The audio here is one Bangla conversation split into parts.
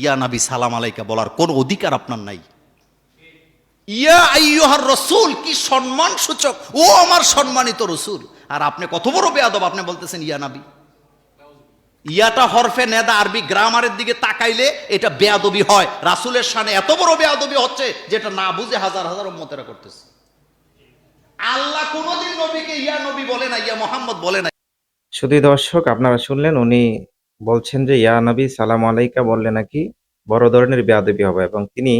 ইয়া নাবি সালাম আলাইকা বলার কোন অধিকার আপনার নাই? ইয়া রসুল, কি সম্মান সূচক? ও আমার সম্মানিত রসুল। আর আপনি কত বড় বেয়াদব, আপনি বলতেছেন ইয়া নাবি। ইয়াটা হরফে নেদা আরবি গ্রামারের দিকে তাকাইলে এটা বেয়াদবি হয়। রাসুলের সানে এত বড় বেয়াদবি হচ্ছে যেটা না বুঝে হাজার হাজার মতেরা করতেছে। আল্লাহ কোনোদিন নবীকে ইয়া নবী বলে না ইয়া মোহাম্মদ বলে না শুধু দর্শক, আপনারা শুনলেন উনি বলছেন যে, ইয়া নবী, সালাম আলাইকা বললে নাকি বড় ধরনের বেয়াদবি হবে এবং তিনি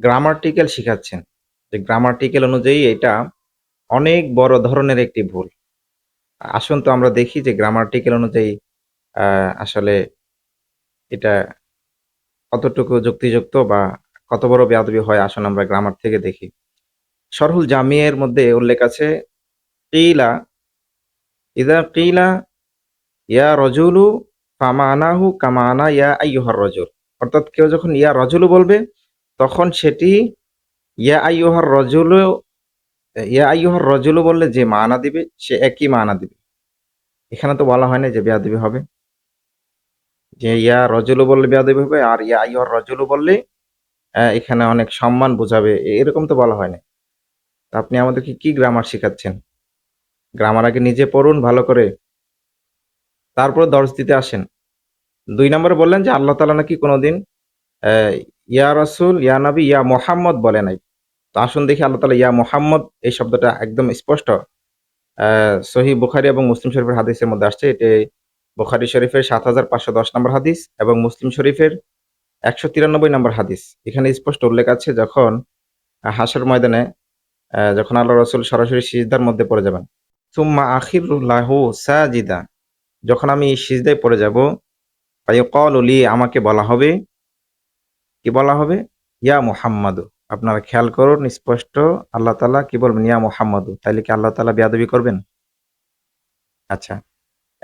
গ্রামার্টিক্যাল শিখাচ্ছেন। যে গ্রামার্টিক্যাল অনুযায়ী এটা অনেক বড় ধরনের একটি ভুল। আসুন তো আমরা দেখি যে গ্রামার্টিক্যাল অনুযায়ী আসলে এটা কতটুকু যুক্তিযুক্ত বা কত বড় বেয়াদবি হয়, আসুন আমরা গ্রামার থেকে দেখি। সরহুল জামিয়ের মধ্যে উল্লেখ আছে, কিলা, ইদা কিলা ইয়া রজুলু ফামানাহু কামানা ইয়া আইয়ুহার রজুল। অর্থাৎ কেউ যখন ইয়া রজুলু বলবে, তখন সেটি ইয়া আইয়ুহার রজুলু, ইয়া আইয়ুহার রজুলু বললে যে মানা দিবে, সে একই মানা দিবে। এখানে তো বলা হয় না যে বেয়াদবি হবে। যে ইয়া রজুলু বললে বেয়াদবি হবে, আর ইয়া আইয়ুহার রজুলু বললে এখানে অনেক সম্মান বোঝাবে এরকম তো বলা হয় না আপনি আমাদেরকে কি গ্রামার শেখাচ্ছেন? গ্রামার আগে নিজে পড়ুন, ভালো করে তারপর দর্শ দিতে আসেন। দুই নম্বরে বললেন যে, আল্লাহ তালা নাকি কোনোদিন ইয়া রসুল, ইয়া নবী, ইয়া মোহাম্মদ বলে নাই। তো আসুন দেখি আল্লাহ তালা ইয়া মোহাম্মদ, এই শব্দটা একদম স্পষ্ট। সহি বুখারি এবং মুসলিম শরীফের হাদিসের মধ্যে আসছে। এটি বুখারি শরীফের সাত হাজার পাঁচশো দশ নম্বর হাদিস এবং মুসলিম শরীফের একশো তিরানব্বই নম্বর হাদিস। এখানে স্পষ্ট উল্লেখ আছে যখন হাসর ময়দানে যখন আল্লাহ রসুল সরাসরি সিজদার মধ্যে পড়ে যাবেন। সুম্মা আখিরুল্লাহু সাজিদা। যখন আমি সিজদায় পড়ে যাব কল উলি আমাকে বলা হবে। কি বলা হবে? ইয়া মুহাম্মাদু। আপনারা খেয়াল করুন, স্পষ্ট, আল্লাহ তালা কি বলবেন? ইয়া মুহাম্মাদু। তাইলে কি আল্লাহ তালা বিয়াদবি করবেন? আচ্ছা।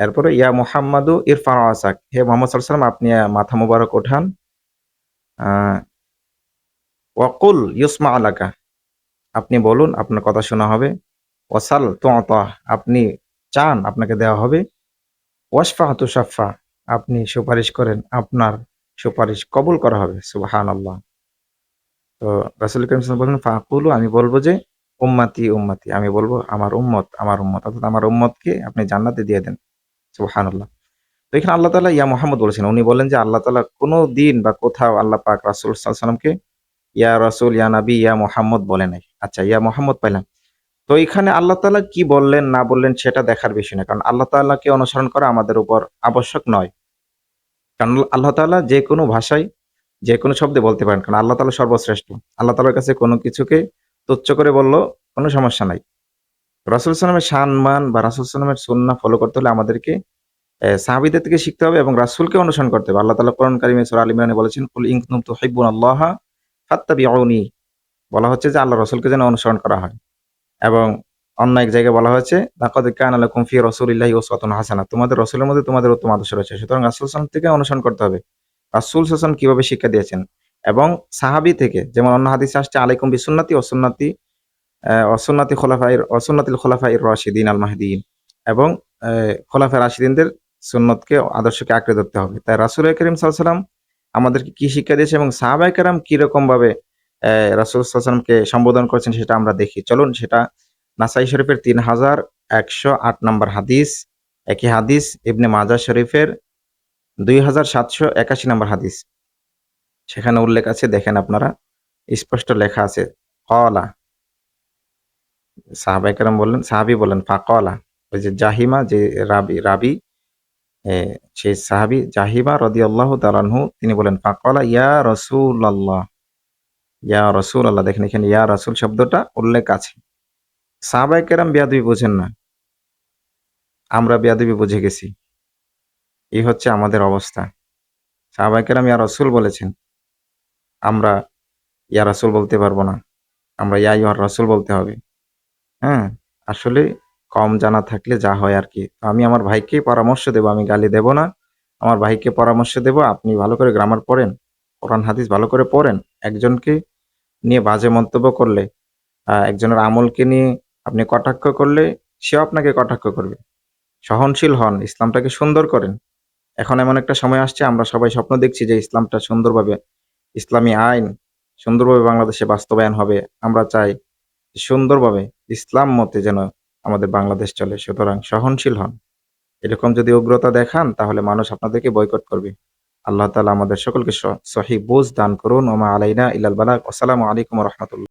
এরপরে, ইয়া মুহাম্মাদু ইরফান আসাক। হে মোহাম্মদ সাল্লাম আপনি মাথা মুবারক ওঠান। ওয়াকুল ইউসমা আলাকা। আপনি বলুন, আপনার কথা শোনা হবে। ওয়াসাল তো আপনি চান, আপনাকে দেওয়া হবে। ওয়াসফা তুষাফা আপনি সুপারিশ করেন, আপনার সুপারিশ কবুল করা হবে সুবাহান আল্লাহ তো রাসুল করিম বলেন ফাকুলু আমি বলব যে, উম্মাতি উম্মাতি আমি বলব, আমার উম্মত আমার উম্মত অর্থাৎ আমার উম্মতকে আপনি জান্নাতে দিয়ে দেন সুবাহান আল্লাহ তো এখানে আল্লাহ তালা ইয়া মোহাম্মদ বলেছেন, উনি বলেন যে, আল্লাহ তালা কোনো দিন বা কোথাও আল্লাহ পাক রাসুল সাল্লামকে ইয়া রাসুল, ইয়া নাবি, ইয়া মোহাম্মদ বলে নাই। আচ্ছা ইয়া মোহাম্মদ পাইলাম। তো এখানে আল্লাহ তালা কি বললেন, না বললেন সেটা দেখার বিষয় না কারণ আল্লাহ তাআলাকে অনুসরণ করা আমাদের উপর আবশ্যক নয়। কারণ আল্লাহ তাআলা যে কোনো ভাষায়, যে কোনো শব্দে বলতে পারেন। কারণ আল্লাহ তালা সর্বশ্রেষ্ঠ। আল্লাহ তাআলার কাছে কোনো কিছুকে তুচ্ছ করে বলল কোনো সমস্যা নাই। রাসুল সালামের সম্মান বা রাসুল সালামের সুন্না ফলো করতে হলে আমাদেরকে সাহাবিদের থেকে শিখতে হবে এবং রাসুলকে অনুসরণ করতে হবে। আল্লাহ তাআলা কোরআন কারিমে সূরা আল ইমরানে বলেছেন, কুল ইন কুনতুম তুহিব্বুন আল্লাহ ফাত্তাবিউনি। বলা হচ্ছে যে আল্লাহ রাসূলকে যেন অনুসরণ করা হয়। এবং অন্য এক জায়গায় বলা হয়েছে লাকাদ কানা লাকুম ফি রাসূলিল্লাহি উসওয়াতুন হাসানা। তোমাদের রাসূলের মধ্যে তোমাদের উত্তম আদর্শ রয়েছে। সুতরাং রাসূল সাল্লাল্লাহু থেকে অনুসরণ করতে হবে। রাসূল সাল্লাল্লাহু কীভাবে শিক্ষা দিয়েছেন? এবং সাহাবী থেকে যেমন অন্য হাদিসে আসছে আলাইকুম বিসুন্নতি ও সুন্নতি অসুন্নতি খোলাফাইর অসুন্নতিল খোলাফাইর রাশিদিন আল মাহদিন। এবং খোলাফায় রাশিদিনদের সুন্নতকে আদর্শকে আঁকড়ে ধরতে হবে। তাই রাসূল করিম ওয়াসাল্লাম আমাদেরকে কি শিক্ষা দিয়েছে এবং সাহাবায়ে কেরাম কীরকম ভাবে আহ, রাসূল সম্বোধন করেছেন, সেটা আমরা দেখি। চলুন, সেটা নাসাই শরীফের তিন হাজার একশো আট নম্বর হাদিস, একই হাদিস, ইবনে মাজা শরীফের দুই হাজার সাতশো একাশি নম্বর হাদিস। সেখানে উল্লেখ আছে, দেখেন আপনারা, স্পষ্ট লেখা আছে, কলা। সাহাবাইকার বললেন, সাহাবি বললেন, ফাকলা। ওই যে জাহিমা, যে রাবি রাবি সেই সাহাবি জাহিমা রদি আল্লাহ তালানহু তিনি বলেন, ফাকলা ইয়া রসুল আল্লাহ ইয়া রসুল, আল্লাহ দেখেন এখানে ইয়া রসুল শব্দটা উল্লেখ আছে। সাহাবাই কেরাম বেয়াদবি বোঝেন না। আমরা বেয়াদবি বুঝে গেছি। এই হচ্ছে আমাদের অবস্থা। সাহাবাই কেরাম ইয়া রসুল বলেছেন, আমরা ইয়া রসুল বলতে পারব না। আমরা ইয়া ইয়া রসুল বলতে হবে। হ্যাঁ আসলে কম জানা থাকলে যা হয় আর কি। আমি আমার ভাইকে পরামর্শ দেব, আমি গালি দেব না। আমার ভাইকে পরামর্শ দেব, আপনি ভালো করে গ্রামার পড়েন, কোরআন, হাদিস ভালো করে পড়েন। একজনকে নিয়ে বাজে মন্তব্য করলে একজনের আমলকে নিয়ে আপনি কটাক্ষ করলে সেও আপনাকে কটাক্ষ করবে। সহনশীল হন, ইসলামটাকে সুন্দর করেন। এখন এমন একটা সময় আসছে, আমরা সবাই স্বপ্ন দেখছি যে ইসলামটা সুন্দরভাবে, ইসলামী আইন সুন্দরভাবে বাংলাদেশে বাস্তবায়ন হবে। আমরা চাই সুন্দরভাবে ইসলাম মতে যেন আমাদের বাংলাদেশ চলে। সুতরাং সহনশীল হন। এরকম যদি উগ্রতা দেখান, তাহলে মানুষ আপনাদেরকে বয়কট করবে। আল্লাহ তালা আমাদের সকলকে সহি বোঝ দান করুন। ওমা আলাইনা ইলাল বালাক আসসালামু আলাইকুম রহমতুল্লাহ।